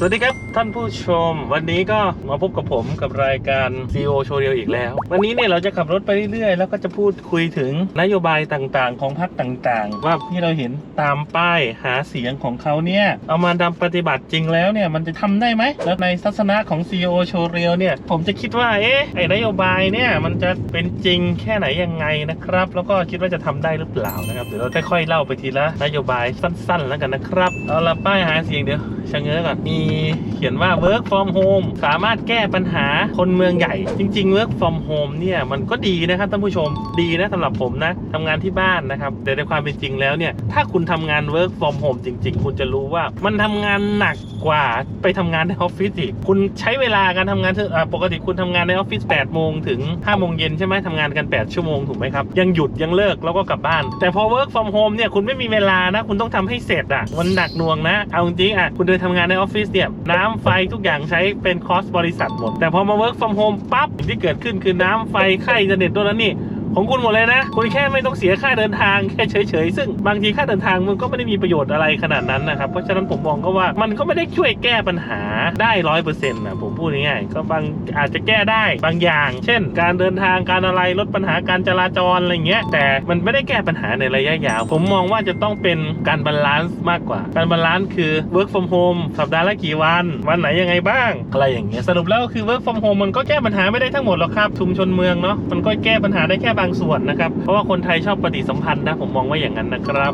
สวัสดีครับท่านผู้ชม วันนี้ก็มาพบกับผมกับรายการ CEO Show เรียวอีกแล้ว วันนี้เนี่ยเราจะขับรถไปเรื่อยๆ แล้วก็จะพูดคุยถึงนโยบายต่างๆ ของพรรคต่างๆ ว่าที่เราเห็นตามป้ายหาเสียงของเขาเนี่ย เอามาดำปฏิบัติจริงแล้วเนี่ย มันจะทำได้ไหม แล้วในทัศนะของ CEO Show เรียวเนี่ย ผมจะคิดว่าเอ๊ะไอ้นโยบายเนี่ยมันจะเป็นจริงแค่ไหนยังไงนะครับ แล้วก็คิดว่าจะทำได้หรือเปล่านะครับเดี๋ยวเราค่อยๆเล่าไปทีละนโยบายสั้น ๆ แล้วกันนะครับเอาละป้ายหาเสียงเดี๋ยวชะเง้อก่อนมีเขียนว่า work from home สามารถแก้ปัญหาคนเมืองใหญ่ จริง ๆ work from home เนี่ยมันก็ดีนะครับท่านผู้ชมดีนะสำหรับผมนะทำงานที่บ้านนะครับ แต่ในความเป็นจริงแล้วเนี่ย ถ้าคุณทำงาน work from home จริง ๆ คุณจะรู้ว่ามันทำงานหนักกว่าไปทำงานในออฟฟิศอีกคุณใช้เวลาการทำงานถอะอ่าปกติคุณทำงานในออฟฟิศ8โมงถึง5โมงเย็นใช่ไหมทำงานกัน 8 ชั่วโมงถูกไหมครับ ยังหยุดยังเลิกแล้วก็กลับบ้าน แต่พอ work from home เนี่ยคุณไม่มีเวลานะ คุณต้องทำให้เสร็จอะมันหนักหน่วงนะเอาจริงอะคุณเดินทำงานในออฟฟิศเนี่ย น้ำไฟทุกอย่างใช้เป็นคอสบริษัทหมด แต่พอมา work from home ปั๊บสิ่งที่เกิดขึ้นคือน้ำไฟค่าอินเทอร์เน็ตตัวนั้นนี่ ของคุณหมดเลยนะ คุณแค่ไม่ต้องเสียค่าเดินทางแค่เฉยๆ ซึ่งบางทีค่าเดินทางมันก็ไม่ได้มีประโยชน์อะไรขนาดนั้นนะครับ เพราะฉะนั้นผมมองก็ว่ามันก็ไม่ได้ช่วยแก้ปัญหาได้ร้อยเปอร์เซ็นต์นะผมพูดง่ายๆก็บางอาจจะแก้ได้บางอย่าง เช่น การเดินทางการอะไรลดปัญหาการจราจรอะไรเงี้ย แต่มันไม่ได้แก้ปัญหาในระยะยาว ผมมองว่าจะต้องเป็นการบาลานซ์มากกว่า การบาลานซ์คือ work from home สัปดาห์ละกี่วัน วันไหนยังไงบ้าง อะไรอย่างเงี้ยสรุปแล้วคือ work from home มันก็แก้ปัญหาไม่ได้ทั้งหมดหรอกครับชุมชนเมืองเนาะมันก็แก้ปัญหาได้แค่บางส่วนนะครับ เพราะว่าคนไทยชอบปฏิสัมพันธ์นะ ผมมองว่าอย่างนั้นนะครับ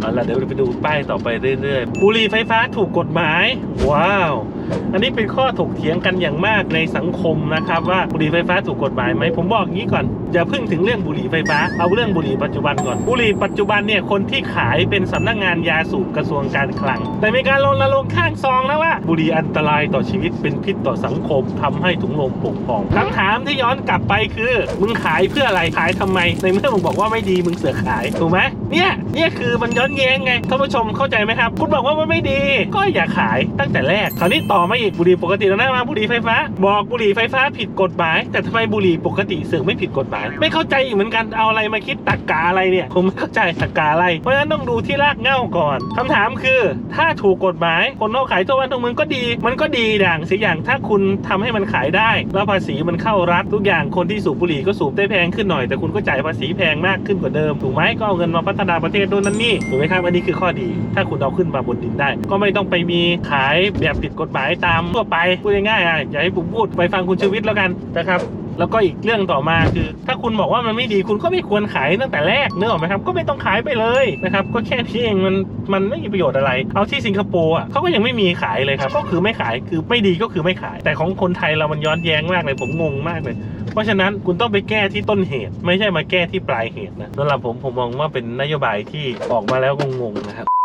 เอาล่ะเดี๋ยวเราไปดูป้ายต่อไปเรื่อยๆ บุหรี่ไฟฟ้าถูกกฎหมาย ว้าว อันนี้เป็นข้อถกเถียงกันอย่างมากในสังคมนะครับ ว่าบุหรี่ไฟฟ้าถูกกฎหมายไหมผมบอกงี้ก่อน อย่าเพิ่งถึงเรื่องบุหรี่ไฟฟ้าเอาเรื่องบุหรี่ปัจจุบันก่อนบุหรี่ปัจจุบันเนี่ยคนที่ขายเป็นสำนักงานยาสูบกระทรวงการคลัง แต่มีการรณรงค์ข้างซองนะว่าบุหรี่อันตรายต่อชีวิตเป็นพิษต่อสังคมทำให้ถุงลมผุพองคำถามที่ย้อนกลับไปคือ มึงขายเพื่ออะไรขายทำไม ในเมื่อมึงบอกว่าไม่ดีมึงเสือกขายถูกไหมเนี่ยเนี่ยคือมันย้อนแย้งไงท่านผู้ชมเข้าใจไหมครับ คุณบอกว่ามันไม่ดี ก็อย่าขายตั้งแต่แรกคราวนี้ต่อ่อมาอีกบุหรี่ปกติแล้วนะมาบุหรี่ไฟฟ้า บอกบุหรี่ไฟฟ้าผิดกฎหมาย แต่ทำไมบุหรี่ปกติเสือกไม่ผิดกฎหมาย ไม่เข้าใจอีกเหมือนกันเอาอะไรมาคิดตักกาอะไรเนี่ยผมไม่เข้าใจตักกาอะไร เพราะฉะนั้นต้องดูที่รากเหง้าก่อนคำถามคือ ถ้าถูกกฎหมาย คนเขาขายทั่วบ้านทั่วเมืองก็ดี มันก็ดีอย่างสิอย่างถ้าคุณทำให้มันขายได้ แล้วภาษีมันเข้ารัฐทุกอย่างคนที่สูบบุหรี่ก็สูบได้แพงขึ้นหน่อยแต่คุณก็จ่ายภาษีแพงมากขึ้นกว่าเดิมถูกไหมก็เอาเงินมาพัฒนาประเทศด้วยนั่นนี่ถูกไหมครับอันนี้คือข้อดี ถ้าคุณเอาขึ้นมาบนดินได้ ก็ไม่ต้องไปมีขายแบบผิดกฎหมายตามทั่วไปพูดง่ายๆอะอย่าให้ผมพูดไปฟังคุณชูวิทย์แล้วกันนะครับแล้วก็อีกเรื่องต่อมาคือ ถ้าคุณบอกว่ามันไม่ดีคุณก็ไม่ควรขายตั้งแต่แรกเนกออกไหมครับ ก็ไม่ต้องขายไปเลยนะครับ ก็แค่ที่เองมันมันไม่มีประโยชน์อะไร เอาที่สิงคโปร์อะเขาก็ยังไม่มีขายเลยครับ ก็คือไม่ขายคือไม่ดีก็คือไม่ขาย แต่ของคนไทยเรามันย้อนแย้งมากเลยผมงงมากเลย เพราะฉะนั้นคุณต้องไปแก้ที่ต้นเหตุ ไม่ใช่มาแก้ที่ปลายเหตุนะสำหรับผมผมมองว่าเป็นนโยบายที่ออกมาแล้วงงๆนะครับ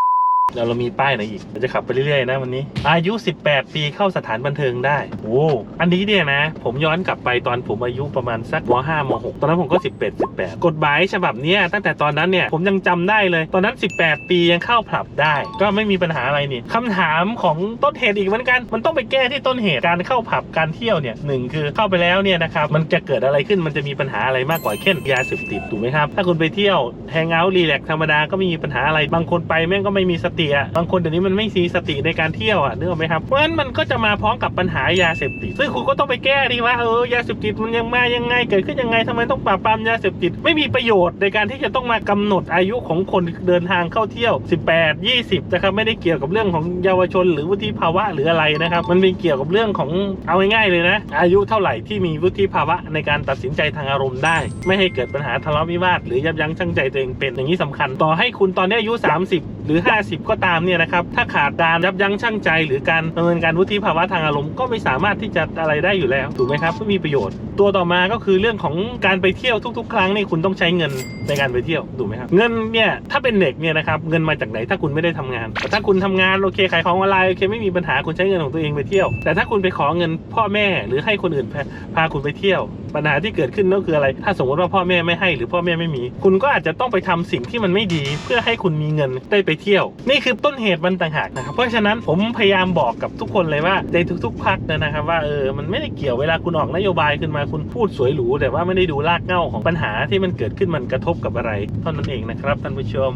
แล้วเรามีป้ายไหนอีกเราจะขับไปเรื่อยๆนะวันนี้ อายุ 18 ปีเข้าสถานบันเทิงได้ โอ้อันนี้เนี่ยนะ ผมย้อนกลับไปตอนผมอายุประมาณสักม5ม6ตอนนั้นผมก็ 11 18 กฎหมายฉบับนี้ตั้งแต่ตอนนั้นเนี่ยผมยังจำได้เลย ตอนนั้น 18 ปียังเข้าผับได้ ก็ไม่มีปัญหาอะไรนี่คำถามของต้นเหตุอีกเหมือนกัน มันต้องไปแก้ที่ต้นเหตุการเข้าผับการเที่ยวเนี่ยหนึ่งคือเข้าไปแล้วเนี่ยนะครับมันจะเกิดอะไรขึ้นมันจะมีปัญหาอะไรมากกว่าเช่นยาเสพติดถูกไหมครับถ้าคุณไปเที่ยวแฮงเอาท์รีแลกธรรมดาก็ไม่มีปัญหาอะไรบางคนไปแม่งก็ไม่มีสติอะบางคนเดี๋ยวนี้มันไม่มีสติในการเที่ยวอะนึกออกไหมครับเพราะฉะนั้นมันก็จะมาพร้อมกับปัญหายาเสพติดซึ่งคุณก็ต้องไปแก้ดีว่าเออยาเสพติดมันยังมายังไงเกิดขึ้นยังไงทำไมต้องปราบปรามยาเสพติดไม่มีประโยชน์ในการที่จะต้องมากำหนดอายุของคนเดินทางเข้าเที่ยว 18 20นะครับไม่ได้เกี่ยวกับเรื่องของเยาวชน หรือวุฒิภาวะหรืออะไรนะครับมันเป็นเกี่ยวกับเรื่องของเอาง่ายๆเลยนะ อายุเท่าไหร่ที่มีวุฒิภาวะในการตัดสินใจทางอารมณ์ได้ ไม่ให้เกิดปัญหาทะเลาะวิวาทหรือยับยั้งชั่งใจตัวเองเป็นอย่างนี้สำคัญ ต่อให้คุณตอนนี้อายุ 30หรือ 50 ก็ตามเนี่ยนะครับถ้าขาดการยับยั้งชั่งใจ หรือการดำเนินการวุฒิภาวะทางอารมณ์ก็ไม่สามารถที่จะอะไรได้อยู่แล้วถูกไหมครับไม่มีประโยชน์ ตัวต่อมาก็คือเรื่องของการไปเที่ยวทุก ๆ ครั้งนี่คุณต้องใช้เงินในการไปเที่ยวถูกไหมครับเงินเนี่ยถ้าเป็นเด็กเนี่ยนะครับเงินมาจากไหนถ้าคุณไม่ได้ทำงาน แต่ถ้าคุณทำงานโอเคขายของออนไลน์โอเคไม่มีปัญหาคุณใช้เงินของตัวเองไปเที่ยว แต่ถ้าคุณไปขอเงินพ่อแม่หรือให้คนอื่นพาพาคุณไปเที่ยว ปัญหาที่เกิดขึ้นก็คืออะไร ถ้าสมมติว่าพ่อแม่ไม่ให้หรือพ่อแม่ไม่มี คุณก็อาจจะต้องไปทำสิ่งที่มันไม่ดี เพื่อให้คุณมีเงินได้ไปเที่ยว นี่คือต้นเหตุมันต่างหากนะครับ เพราะฉะนั้นผมพยายามบอกกับทุกคนเลยว่าในทุกๆพักนะครับ ว่าเออมันไม่ได้เกี่ยวเวลาคุณออกนโยบายขึ้นมาคุณพูดสวยหรูแต่ว่าไม่ได้ดูรากเหง้าของปัญหาที่มันเกิดขึ้นมันกระทบกับอะไรเท่านั้นเองนะครับท่านผู้ชม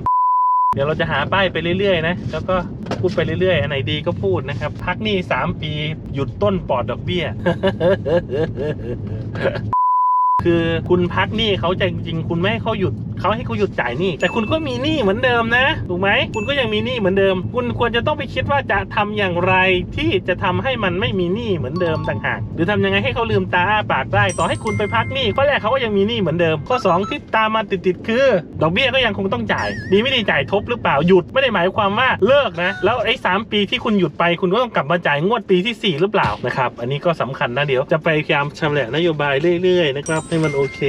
เดี๋ยวเราจะหาป้ายไปเรื่อยๆนะแล้วก็พูดไปเรื่อยๆ อันไหนดีก็พูดนะครับ พักนี้3ปีหยุดต้นปลอดดอกเบี้ยคือคุณพักนี้เขาจริงๆ คุณไม่ให้เขาหยุดเขาให้เขาหยุดจ่ายหนี้แต่คุณก็มีหนี้เหมือนเดิมนะถูกไหมคุณก็ยังมีหนี้เหมือนเดิม คุณควรจะต้องไปคิดว่าจะทำอย่างไรที่จะทำให้มันไม่มีหนี้เหมือนเดิมต่างหากหรือทำยังไงให้เขาลืมตาปากได้ต่อให้คุณไปพักหนี้ข้อแรกเขาก็ยังมีหนี้เหมือนเดิม ข้อสองที่ตามมาติดๆคือ ดอกเบี้ยก็ยังคงต้องจ่าย ดีไม่ดีจ่ายทบหรือเปล่าหยุดไม่ได้หมายความว่าเลิกนะ แล้วไอ้สามปีที่คุณหยุดไปคุณก็ต้องกลับมาจ่ายงวดปีที่สี่หรือเปล่านะครับอันนี้ก็สำคัญนะเดี๋ยวจะไปพยายามชำแหละนโยบายเรื่อยๆนะครับให้มันโอเค